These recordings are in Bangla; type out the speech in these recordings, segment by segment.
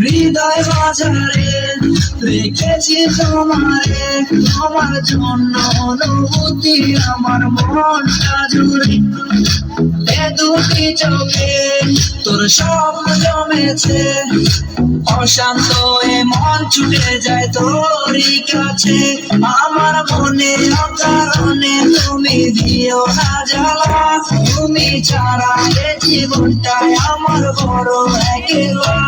হৃদয় বাজারে রেখেছি তোমারে আমার জন্য অনুভূতি আমার মনটা জুড়ে। দুটি চোখে তোর সব জমেছে। অশান্ত এ মন ছুটে যায় তোরই কাছে। আমার মনে অকারণে তুমি দিও না জ্বালা। তুমি ছাড়া এ জীবনটাই আমার বড় একেলা।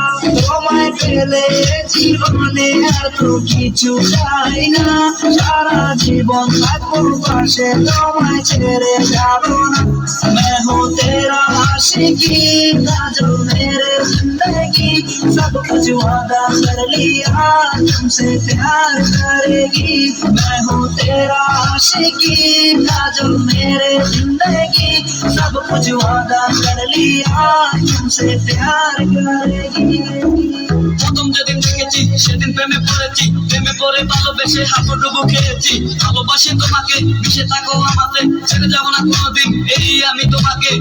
তোমায় পেলে জীবনে এত কিছু চাই না। সারা জীবন থাকব পাশে, তোমায় ছেড়ে যাব না। आशिकी जो मेरे जिंदगी सब कुछ वादा कर लिया तुमसे प्यार करेगी मैं हूँ तेरा आशिकी जो मेरे जिंदगी सब कुछ वादा कर लिया तुमसे प्यार करेगी প্রথম যেদিন দেখেছি সেদিন প্রেমে পড়েছি প্রেমে পড়ে ভালোবেসে হাবুডুবু খেয়েছি ভালোবাসি তোমাকে মিশে থাকো আমাতে ছেড়ে যাবো না কোনোদিন এই আমি তোমাকে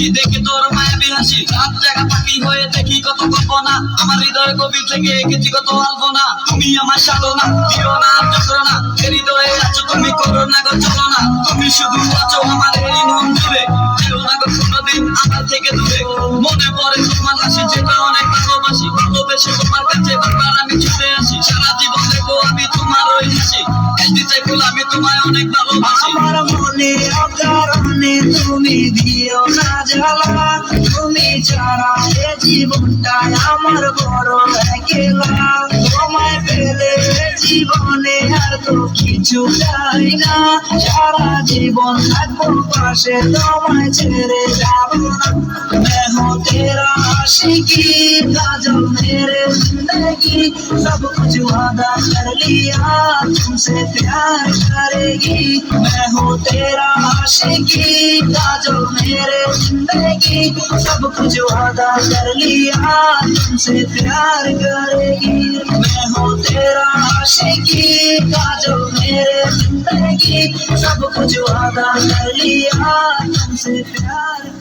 গেছি দেখে তোর মায়াবী হাসি রাত জায়গা পাখি হয়ে দেখি কত কল্পনা। আমার হৃদয় কবি থেকে এঁকেছি কত আলপনা। তুমি আমার সাধনা, দিও না যন্ত্রণা। হৃদয়ে আছো তুমি, করো না গো চলো তুমি শুধু আছো আমার এই মন জুড়ে যেও না গো কোনোদিন আমার থেকে দূরে। মনে পড়ে তোমার হাসি, যেটা অনেক ভালোবাসি। ভালোবেসে তোমার কাছে বারবার আমি ছুটে আসি। সারা জীবন দেখব আমি তোমার ওই হাসি। একদিন চাইব আমি তোমায় অনেক ভালোবাসি। আমার মনে অকারণে তুমি দিও না। খেলা তুমি ছাড়া এ জীবনটা আমার বড় একলা, তোমায় পেলে জীবনে আর তো কিছু চাই না। সারা জীবন থাকব পাশে, তোমায় ছেড়ে যাব না। মেহ তেরা আশিকি, কাজল মেরে ज़िंदगी, सब कुछ वादा कर लिया। तुमसे प्यार करेगी, मैं हूँ तेरा आशिकी। जो मेरे ज़िंदगी, सब कुछ वादा कर लिया। तुमसे प्यार करेगी, मैं हूँ तेरा आशिकी। जो मेरे ज़िंदगी, सब कुछ वादा कर लिया। तुमसे प्यार